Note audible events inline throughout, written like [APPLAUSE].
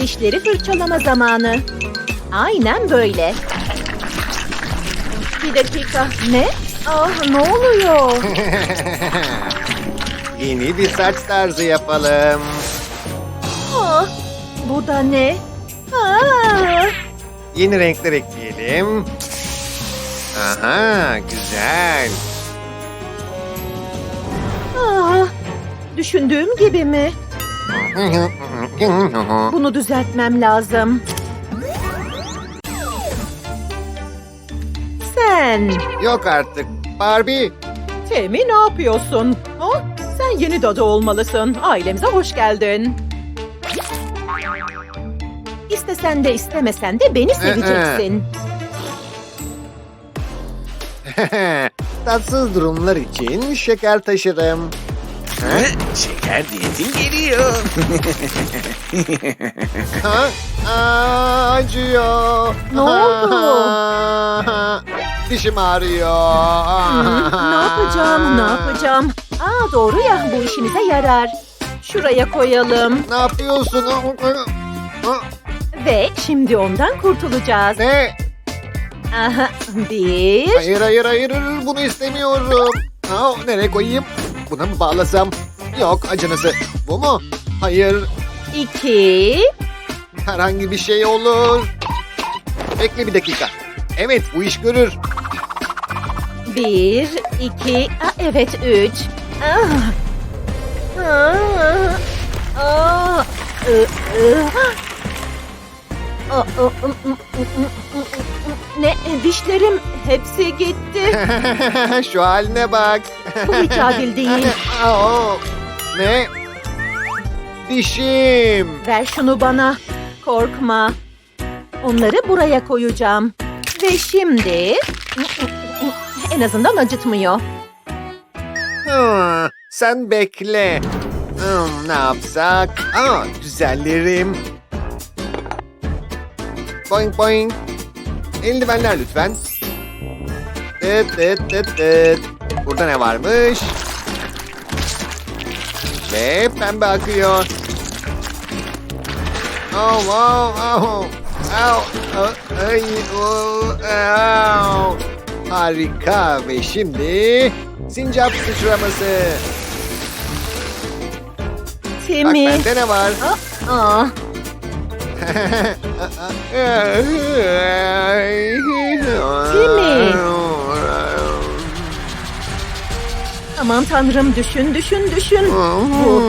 Dişleri fırçalama zamanı. Aynen böyle. Bir dakika. Ne? Ah ne oluyor? [LAUGHS] Yeni bir saç tarzı yapalım. Ah, bu da ne? Ah, Yeni renkler ekleyelim. Aha, güzel. ah. Düşündüğüm gibi mi? Bunu düzeltmem lazım. Sen. Yok artık. Barbie. Temi ne yapıyorsun? Ha? Sen yeni dadı olmalısın. Ailemize hoş geldin. İstesen de istemesen de beni seveceksin. [LAUGHS] Tatsız durumlar için şeker taşırım. Ha? Şeker diyetin geliyor. Ha? Aa, acıyor. Ne oldu? Dişim ağrıyor. Ne yapacağım, ne yapacağım? Aa doğru ya, bu işimize yarar. Şuraya koyalım. Ne yapıyorsun? Ve şimdi ondan kurtulacağız. Ne? Aha, bir, Hayır hayır hayır bunu istemiyorum. Aa, nereye koyayım? Buna mı bağlasam? Yok acınası. Bu mu? Hayır iki, herhangi bir şey olur. Bekle bir dakika. Evet bu iş görür. bir, iki, aa, evet üç. Ah. Ah. Ah. Aa, ı, ı, ı, ı. Ne dişlerim hepsi gitti. [LAUGHS] Şu haline bak. Bu hiç adil değil. Ne? Dişim. Ver şunu bana. Korkma. Onları buraya koyacağım. Ve şimdi... En azından acıtmıyor. Hı, sen bekle. Hmm, ne yapsak? Aa, güzellerim. Boing boing. Eldivenler lütfen. Tıt tıt tıt tıt. Burada ne varmış? Ve pembe akıyor. Oh, oh, oh. Au, oh, ay, oh, au. Harika ve şimdi sincap sıçraması. Bak Timmy. bende ne var? Aa, [LAUGHS] [LAUGHS] aman tanrım düşün düşün düşün. Bu.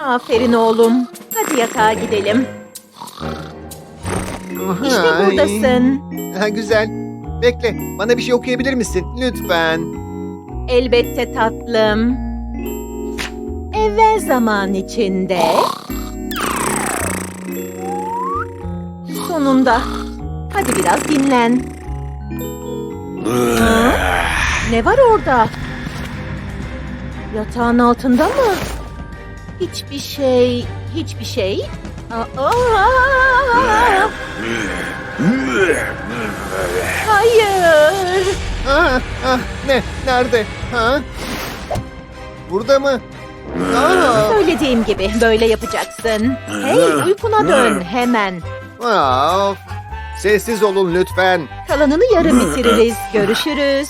Aferin oğlum. Hadi yatağa gidelim. İşte buradasın. Ha, güzel. Bekle, bana bir şey okuyabilir misin? Lütfen. Elbette tatlım. Evvel zaman içinde... Sonunda. Hadi biraz dinlen. Ha? Ne var orada? Yatağın altında mı? Hiçbir şey, hiçbir şey. Aa, hayır. Ah, ah, ne? Nerede? Ha? Burada mı? Aa, Söylediğim gibi böyle yapacaksın. Hey uykuna dön hemen. of. Sessiz olun lütfen. Kalanını yarın bitiririz. Görüşürüz.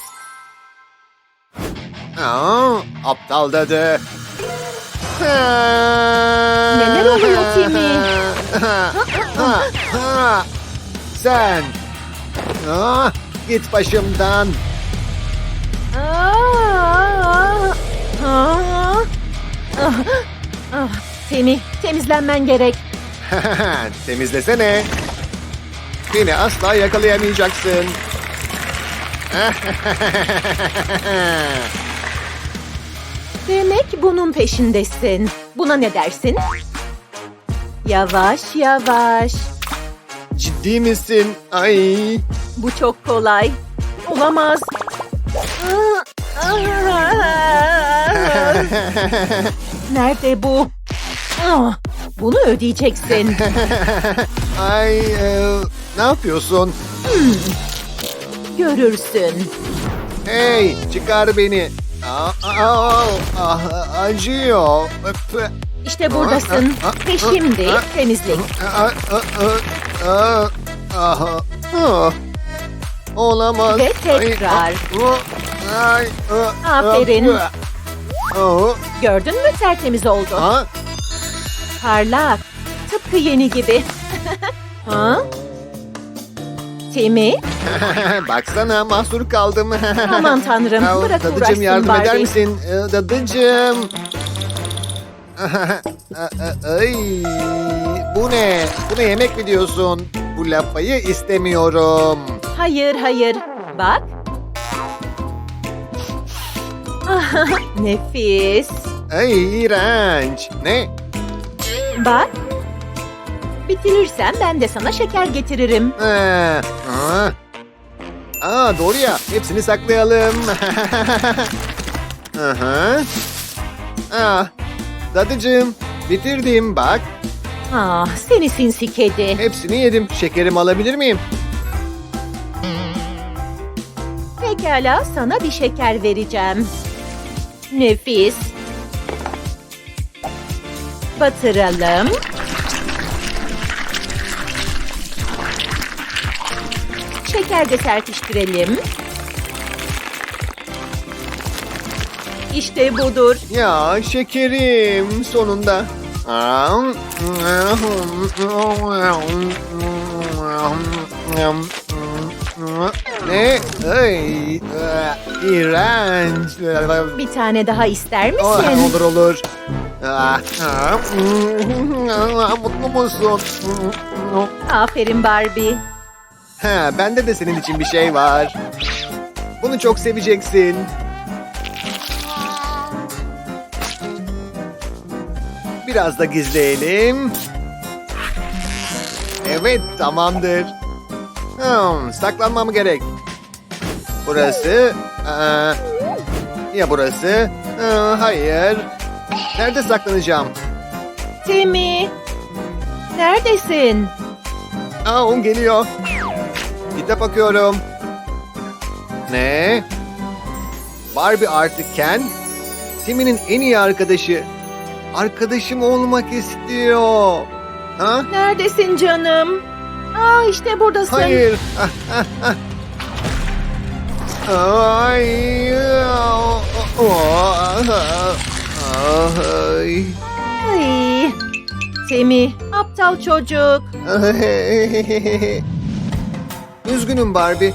Aa, aptal dadı. Neler oluyor Timmy? Sen. Ah, git başımdan. Aa, aa, ah, ah, Temi, temizlenmen gerek. [LAUGHS] Temizlesene. Beni asla yakalayamayacaksın. Demek bunun peşindesin. Buna ne dersin? Yavaş yavaş. Ciddi misin? Ay. Bu çok kolay. Olamaz. [LAUGHS] Nerede bu? Ah, bunu ödeyeceksin. Ay, e, ne yapıyorsun? Görürsün. Hey, çıkar beni. Aa, aa, ah, acıyor. İşte buradasın. Ve şimdi temizlik. Olamaz. Ve tekrar. Ay, ay, aa, Aferin. aa, Gördün mü tertemiz oldu. aa. Parlak. Tıpkı yeni gibi. [LAUGHS] ha? Timmy? [LAUGHS] Baksana mahsur kaldım. [LAUGHS] Aman tanrım, Ya, bırak Dadıcım uğraşsın yardım eder Barbie. misin? Ee, Dadıcım. [LAUGHS] Ay, bu ne? Buna yemek mi diyorsun? Bu lapayı istemiyorum. Hayır hayır. Bak. Nefis. Ay iğrenç. Ne? Bak. Bitirirsen ben de sana şeker getiririm. Ee, aa. Aa, doğru ya. Hepsini saklayalım. [LAUGHS] Aha. Aa, dadıcığım bitirdim bak. Ah, seni sinsi kedi. Hepsini yedim. Şekerimi alabilir miyim? Pekala sana bir şeker vereceğim. Nefis. Batıralım. Şeker de serpiştirelim. İşte budur. Ya şekerim sonunda. Ne? Ay, iğrenç. Bir tane daha ister Oh, misin? olur olur. Ah, ah, Mutlu musun? Aferin Barbie. Ha, bende de senin için bir şey var. Bunu çok seveceksin. Biraz da gizleyelim. Evet, tamamdır. Hmm, saklanmam gerek. Burası. aa, ya burası? Aa, hayır. Nerede saklanacağım? Timmy. Neredesin? Aa, o geliyor. Kitap bakıyorum. Ne? Barbie artık Ken, Timmy'nin en iyi arkadaşı. Arkadaşım olmak istiyor. Ha? Neredesin canım? Aa işte buradasın. Hayır. Ay. Ay. Ay. Timmy, aptal çocuk. [LAUGHS] Üzgünüm Barbie.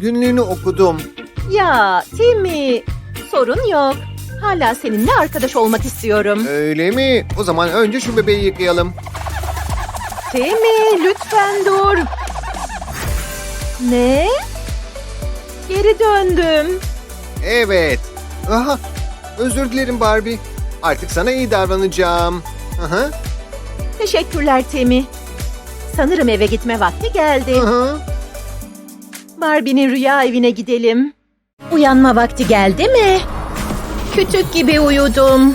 Günlüğünü okudum. Ya Timmy, sorun yok. Hala seninle arkadaş olmak istiyorum. Öyle mi? O zaman önce şu bebeği yıkayalım. Timmy, lütfen dur. Ne? Geri döndüm. Evet. Aha, özür dilerim Barbie. Artık sana iyi davranacağım. Aha, Teşekkürler Timmy. Sanırım eve gitme vakti geldi. aha. Barbie'nin rüya evine gidelim. Uyanma vakti geldi mi? Kütük gibi uyudum.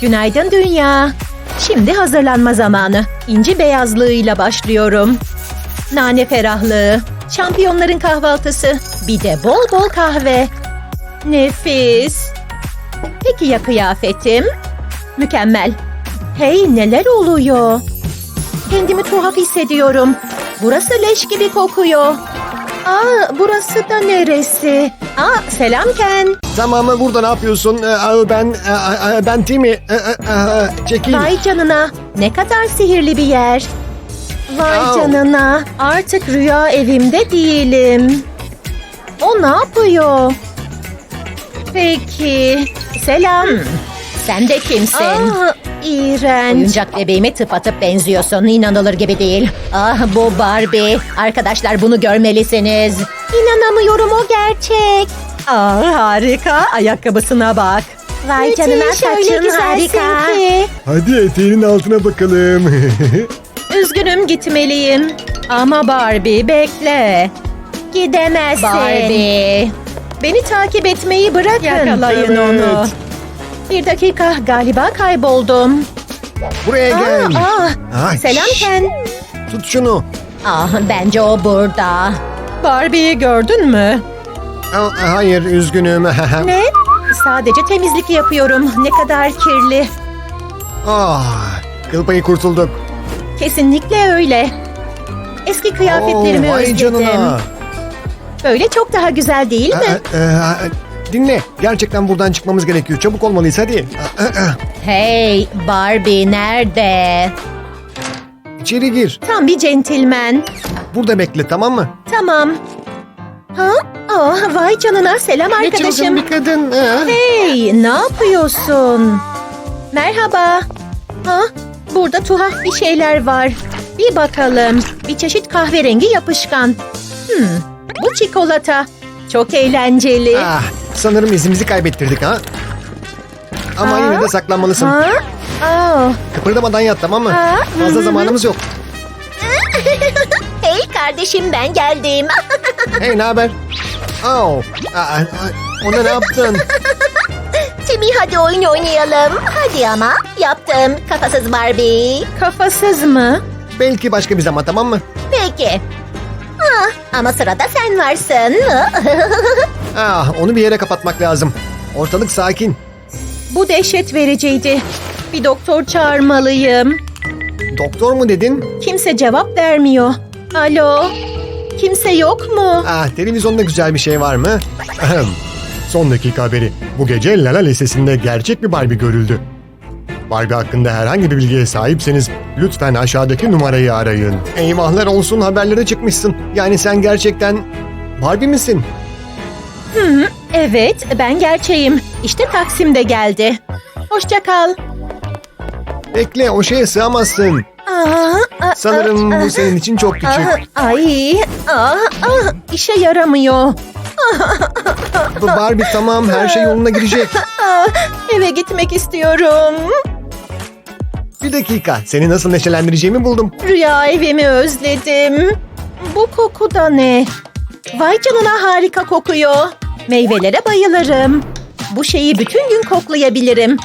Günaydın dünya. Şimdi hazırlanma zamanı. İnci beyazlığıyla başlıyorum. Nane ferahlığı, şampiyonların kahvaltısı, bir de bol bol kahve. Nefis. Peki ya kıyafetim? Mükemmel. Hey neler oluyor? Kendimi tuhaf hissediyorum. Burası leş gibi kokuyor. Aa, burası da neresi? Aa, selam Ken. Tamam burada ne yapıyorsun? Ee, Ben e, ben Timmy. Ee, Çekil. Vay canına. Ne kadar sihirli bir yer. Vay Au. canına. Artık rüya evimde değilim. O ne yapıyor? Peki. Selam. Sen de kimsin? Aa, iğrenç. Oyuncak bebeğime tıpatıp benziyorsun. İnanılır gibi değil. Ah bu Barbie. Arkadaşlar bunu görmelisiniz. İnanamıyorum o gerçek. Aa, harika. Ayakkabısına bak. Vay canına saçın harika. Ki. Hadi eteğinin altına bakalım. [LAUGHS] Üzgünüm gitmeliyim. Ama Barbie bekle. Gidemezsin. Barbie. Beni takip etmeyi bırakın. Yakalayın Evet. onu. Bir dakika galiba kayboldum. Buraya gel. Aa, aa. Ay, Selam şş, Ken. Tut şunu. Ah bence o burada. Barbie'yi gördün mü? Aa, Hayır üzgünüm. [LAUGHS] Ne? Sadece temizlik yapıyorum. Ne kadar kirli. Ah, kıl payı kurtulduk. Kesinlikle öyle. Eski kıyafetlerimi Oo, vay özledim. canına. Böyle çok daha güzel değil mi? Aa, aa, dinle, gerçekten buradan çıkmamız gerekiyor. Çabuk olmalıyız hadi. Hey Barbie nerede? İçeri gir. Tam bir centilmen. Burada bekle tamam mı? Tamam. Ha? Aa, vay canına selam Ne çılgın arkadaşım. bir kadın. ha? Hey ne yapıyorsun? Merhaba. Ha? Burada tuhaf bir şeyler var. Bir bakalım. Bir çeşit kahverengi yapışkan. Hmm, bu çikolata. Çok eğlenceli. Ah, sanırım izimizi kaybettirdik ha. Ama yine de saklanmalısın. Ha? Aa. Kıpırdamadan yat tamam mı? Fazla zamanımız yok. [LAUGHS] Hey kardeşim ben geldim. [LAUGHS] Hey ne haber? Aa, ona ne yaptın? [LAUGHS] Timmy hadi oyun oynayalım. Hadi ama. Yaptım. Kafasız Barbie. Kafasız mı? Belki başka bir zaman tamam mı? Peki. Ah, ama sırada sen varsın. [LAUGHS] Ah, onu bir yere kapatmak lazım. Ortalık sakin. Bu dehşet vericiydi. Bir doktor çağırmalıyım. Doktor mu dedin? Kimse cevap vermiyor. Alo? Kimse yok mu? Ah, televizyonda güzel bir şey var mı? Son dakika haberi. Bu gece Lala Lisesi'nde gerçek bir Barbie görüldü. Barbie hakkında herhangi bir bilgiye sahipseniz lütfen aşağıdaki numarayı arayın. Eyvahlar olsun haberlere çıkmışsın. Yani sen gerçekten Barbie misin? Evet, ben gerçeğim. İşte Taksim de geldi. Hoşça kal. Bekle o şeye sığamazsın. Aa, aa, Sanırım aa, bu senin için çok küçük. aa, Ay, aa, aa, işe yaramıyor. Bu Barbie tamam her şey yoluna girecek. Eve gitmek istiyorum. Bir dakika seni nasıl neşelendireceğimi buldum. Rüya evimi özledim. Bu koku da ne? Vay canına harika kokuyor. Meyvelere bayılırım. Bu şeyi bütün gün koklayabilirim.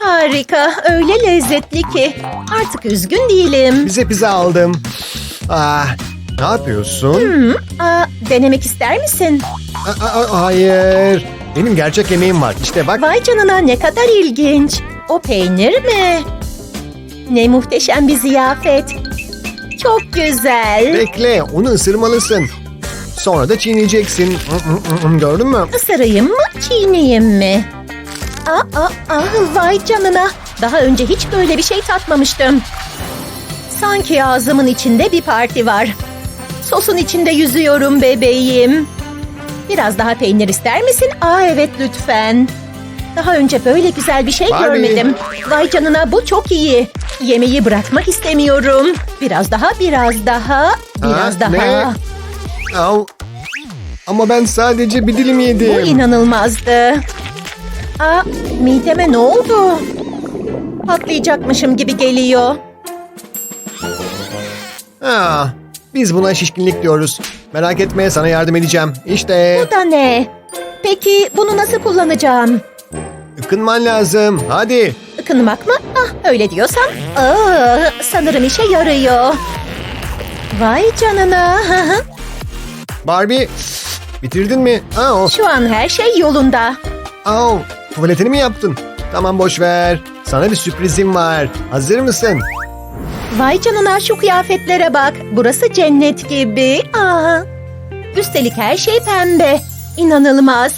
Harika, öyle lezzetli ki. Artık üzgün değilim. Bize pizza aldım. Ah, ne yapıyorsun? Hmm, aa, denemek ister misin? Aa, aa, hayır. Benim gerçek yemeğim var. İşte bak. Vay canına ne kadar ilginç. O peynir mi? Ne muhteşem bir ziyafet. Çok güzel. Bekle, onu ısırmalısın. Sonra da çiğneyeceksin. Gördün mü? Isırayım mı, çiğneyim mi? Aa, aa, aa, vay canına. Daha önce hiç böyle bir şey tatmamıştım. Sanki ağzımın içinde bir parti var. Sosun içinde yüzüyorum bebeğim. Biraz daha peynir ister misin? Aa evet lütfen. Daha önce böyle güzel bir şey Barbie. görmedim. Vay canına bu çok iyi. Yemeği bırakmak istemiyorum. Biraz daha, biraz daha, biraz Ha, daha. ne? Au. Ama ben sadece bir dilim yedim. Bu inanılmazdı. Aa, mideme ne oldu? Patlayacakmışım gibi geliyor. Ah, biz buna şişkinlik diyoruz. Merak etme sana yardım edeceğim. İşte Bu da ne? Peki bunu nasıl kullanacağım? Ikınman lazım. Hadi. Ikınmak mı? Ah öyle diyorsan. Aa, sanırım işe yarıyor. Vay canına. Barbie, bitirdin mi? Au, Şu an her şey yolunda. au. Tuvaletini mi yaptın? Tamam boş ver. Sana bir sürprizim var. Hazır mısın? Vay canına şu kıyafetlere bak. Burası cennet gibi. Aa. Üstelik her şey pembe. İnanılmaz.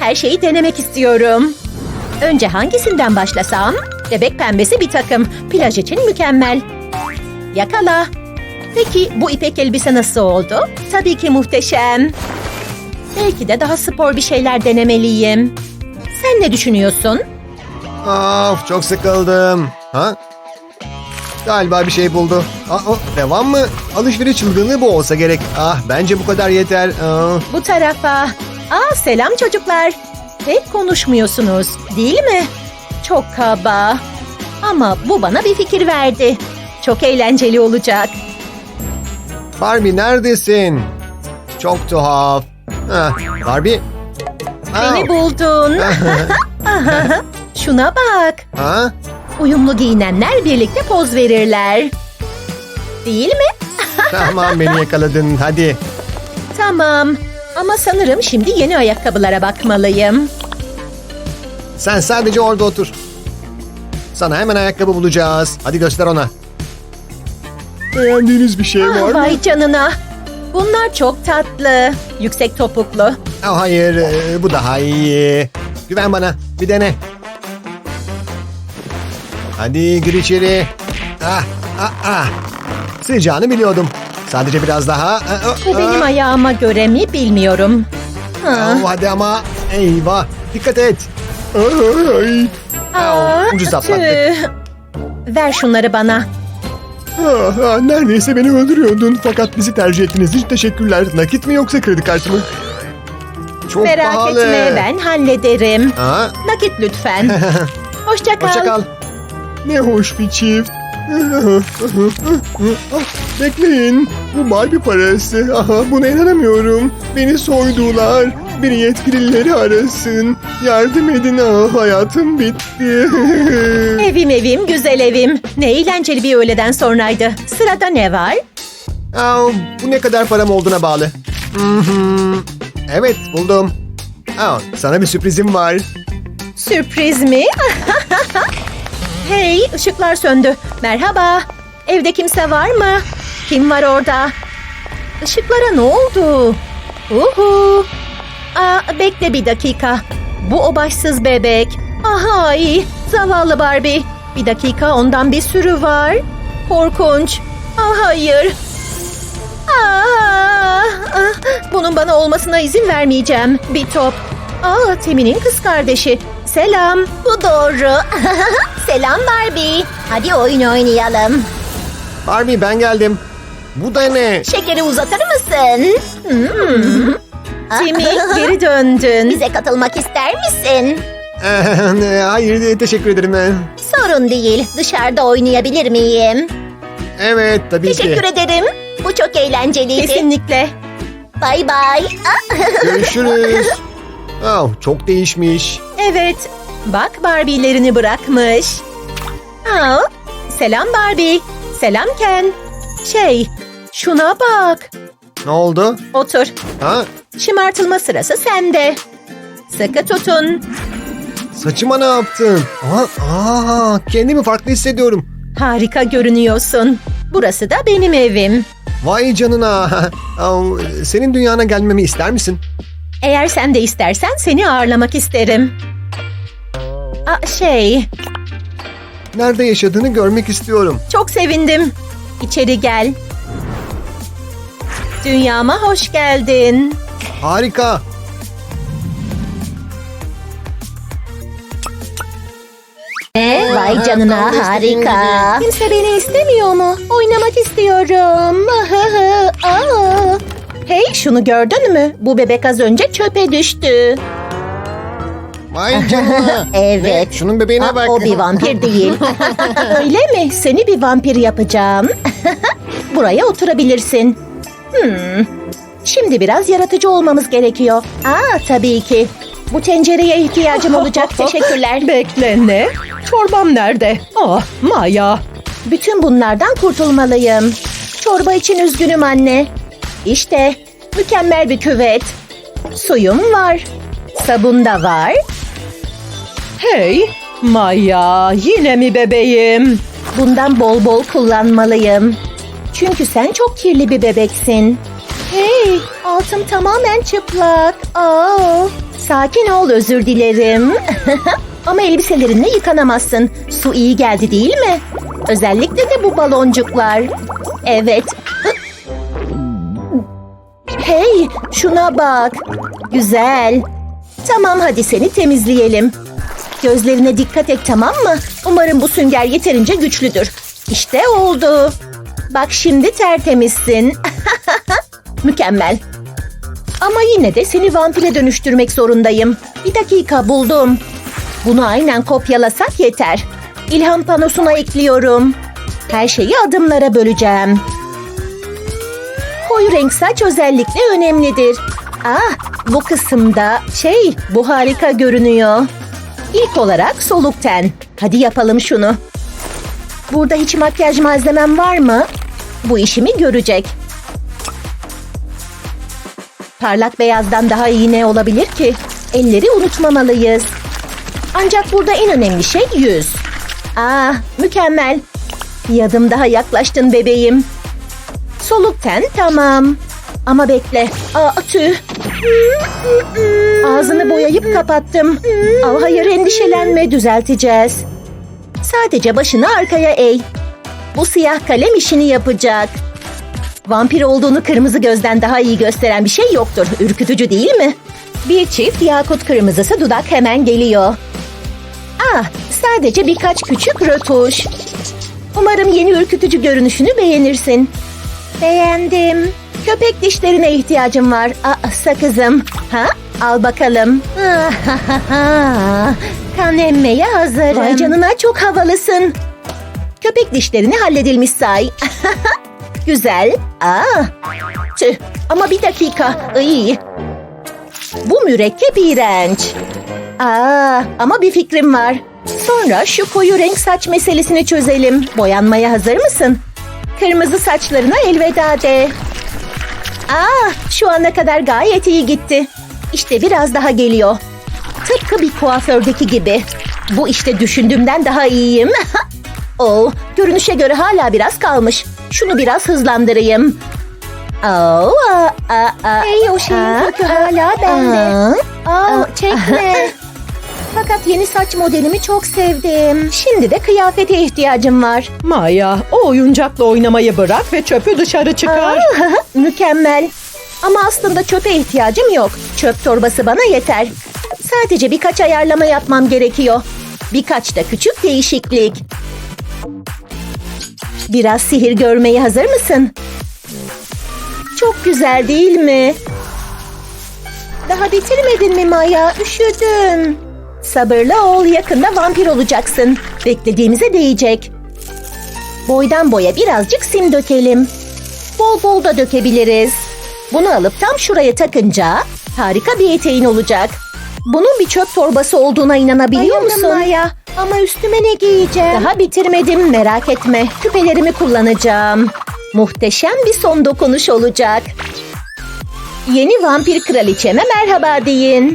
Her şeyi denemek istiyorum. Önce hangisinden başlasam? Bebek pembesi bir takım. Plaj için mükemmel. Yakala. Peki bu ipek elbise nasıl oldu? Tabii ki muhteşem. Belki de daha spor bir şeyler denemeliyim. Sen ne düşünüyorsun? Of çok sıkıldım. Ha? Galiba bir şey buldu. Aa, o, devam mı? Alışveriş çılgınlığı bu olsa gerek. Ah bence bu kadar yeter. Aa, Bu tarafa. Aa selam çocuklar. Pek konuşmuyorsunuz değil mi? Çok kaba. Ama bu bana bir fikir verdi. Çok eğlenceli olacak. Barbie neredesin? Çok tuhaf. Ha, Barbie. Aa, Beni buldun. [LAUGHS] Şuna bak. ha? Uyumlu giyinenler birlikte poz verirler. Değil mi? Tamam beni yakaladın hadi. Tamam. Ama sanırım şimdi yeni ayakkabılara bakmalıyım. Sen sadece orada otur. Sana hemen ayakkabı bulacağız. Hadi göster ona. Beğendiğiniz bir şey Ah, vay canına. Bunlar çok tatlı. Yüksek topuklu. Oh, hayır, e, bu daha iyi. Güven bana, bir dene. Hadi gir içeri. Ah, ah, ah. Sıcağını biliyordum. Sadece biraz daha. Ah, ah, Bu benim ah. ayağıma göre mi bilmiyorum. Ha. Oh, hadi ama. Eyvah, dikkat et. Ay. Aa, ucuz atlattık. Ver şunları bana. Ah, ah, neredeyse beni öldürüyordun. Fakat bizi tercih ettiniz. Hiç teşekkürler. Nakit mi yoksa kredi kartı mı? Çok Merak pahalı. etme ben hallederim. Ha? Nakit lütfen. [LAUGHS] Hoşça kal. Hoşça kal. Ne hoş bir çift. Bekleyin. Bu Barbie parası. Aha, buna inanamıyorum. Beni soydular. Beni yetkilileri arasın. Yardım edin. Ah, hayatım bitti. [LAUGHS] Evim evim güzel evim. Ne eğlenceli bir öğleden sonraydı. Sırada ne var? Aa, bu ne kadar param olduğuna bağlı. Mhm. Evet buldum. Aa, sana bir sürprizim var. Sürpriz mi? [LAUGHS] hey ışıklar söndü. Merhaba. Evde kimse var mı? Kim var orada? Işıklara ne oldu? Uhu. Aa, bekle bir dakika. Bu o başsız bebek. Aha iyi. Zavallı Barbie. Bir dakika ondan bir sürü var. Korkunç. Ah hayır. Aa, ah, bunun bana olmasına izin vermeyeceğim. Bir top. Aa, Temin'in kız kardeşi. Selam. Bu doğru. [LAUGHS] Selam Barbie. Hadi oyun oynayalım. Barbie ben geldim. Bu da ne? Şekeri uzatır mısın? Temi [LAUGHS] geri döndün. Bize katılmak ister misin? Ee, Hayır teşekkür ederim. Sorun değil. Dışarıda oynayabilir miyim? Evet tabii Teşekkür ki. ederim. Bu çok eğlenceliydi. Kesinlikle. Bay bay. Görüşürüz. [LAUGHS] Oh, çok değişmiş. Evet. Bak Barbie'lerini bırakmış. Aa, selam Barbie. Selam Ken. Şey, şuna bak. Ne oldu? Otur. Ha? Şımartılma sırası sende. Sıkı tutun. Saçıma ne yaptın? Aa, aa, kendimi farklı hissediyorum. Harika görünüyorsun. Burası da benim evim. Vay canına. [LAUGHS] Senin dünyana gelmemi ister misin? Eğer sen de istersen seni ağırlamak isterim. Aa, şey, Nerede yaşadığını görmek istiyorum. çok sevindim. İçeri gel. Dünyama hoş geldin. Harika. Vay canına harika. Kimse beni istemiyor mu? Oynamak istiyorum. Aa. Hey şunu gördün mü? Bu bebek az önce çöpe düştü. Vay canına. [LAUGHS] Evet. Ne? Şunun bebeğine Ah, bak. o bir vampir değil. [LAUGHS] Öyle mi? Seni bir vampir yapacağım. [LAUGHS] Buraya oturabilirsin. Hmm. Şimdi biraz yaratıcı olmamız gerekiyor. Aa tabii ki. Bu tencereye ihtiyacım olacak. Teşekkürler. Bekle ne? Çorbam nerede? Ah Maya. Bütün bunlardan kurtulmalıyım. Çorba için üzgünüm anne. İşte mükemmel bir küvet. Suyum var. Sabun da var. Hey, Maya yine mi bebeğim? Bundan bol bol kullanmalıyım. Çünkü sen çok kirli bir bebeksin. Hey, altım tamamen çıplak. Aa, sakin ol özür dilerim. [LAUGHS] Ama elbiselerinle yıkanamazsın. Su iyi geldi değil mi? Özellikle de bu baloncuklar. Evet. Şuna bak. Güzel. Tamam hadi seni temizleyelim. Gözlerine dikkat et tamam mı? Umarım bu sünger yeterince güçlüdür. İşte oldu. Bak şimdi tertemizsin. [LAUGHS] Mükemmel. Ama yine de seni vampire dönüştürmek zorundayım. Bir dakika buldum. Bunu aynen kopyalasak yeter. İlham panosuna ekliyorum. Her şeyi adımlara böleceğim. Koyu renk saç özellikle önemlidir. Ah, bu kısımda şey, bu harika görünüyor. İlk olarak soluk ten. Hadi yapalım şunu. Burada hiç makyaj malzemem var mı? Bu işimi görecek. Parlak beyazdan daha iyi ne olabilir ki? Elleri unutmamalıyız. Ancak burada en önemli şey yüz. Aa, mükemmel. Bir adım daha yaklaştın bebeğim. Soluk ten tamam. Ama bekle. Aa, tüh. Ağzını boyayıp kapattım. Aa, hayır endişelenme düzelteceğiz. Sadece başını arkaya eğ. Bu siyah kalem işini yapacak. Vampir olduğunu kırmızı gözden daha iyi gösteren bir şey yoktur. Ürkütücü değil mi? Bir çift yakut kırmızısı dudak hemen geliyor. Ah, sadece birkaç küçük rötuş. Umarım yeni ürkütücü görünüşünü beğenirsin. Beğendim. Köpek dişlerine ihtiyacım var. Aa, sakızım. Ha? Al bakalım. [LAUGHS] kan emmeye hazırım. Vay canına çok havalısın. Köpek dişlerini halledilmiş say. [LAUGHS] Güzel. Aa. Tüh. Ama bir dakika. Iy. Bu mürekkep iğrenç. Aa, ama bir fikrim var. Sonra şu koyu renk saç meselesini çözelim. Boyanmaya hazır mısın? Kırmızı saçlarına elveda de. Aa, şu ana kadar gayet iyi gitti. İşte biraz daha geliyor. Tıpkı bir kuafördeki gibi. Bu işte düşündüğümden daha iyiyim. [LAUGHS] oh, görünüşe göre hala biraz kalmış. Şunu biraz hızlandırayım. Oh, aa, aa, aa. Hey, o şeyin kökü hala bende. Aa, çekme. [LAUGHS] Fakat yeni saç modelimi çok sevdim. Şimdi de kıyafete ihtiyacım var. Maya, o oyuncakla oynamayı bırak ve çöpü dışarı çıkar. Aa, [LAUGHS] mükemmel. Ama aslında çöpe ihtiyacım yok. Çöp torbası bana yeter. Sadece birkaç ayarlama yapmam gerekiyor. Birkaç da küçük değişiklik. Biraz sihir görmeye hazır mısın? Çok güzel değil mi? Daha bitirmedin mi Maya? Üşüdüm. Sabırlı ol, yakında vampir olacaksın. Beklediğimize değecek. Boydan boya birazcık sim dökelim. Bol bol da dökebiliriz. Bunu alıp tam şuraya takınca harika bir eteğin olacak. Bunun bir çöp torbası olduğuna inanabiliyor Bayıldım musun? Maya. Ama üstüme ne giyeceğim? Daha bitirmedim merak etme. Küpelerimi kullanacağım. Muhteşem bir son dokunuş olacak. Yeni vampir kraliçeme merhaba deyin.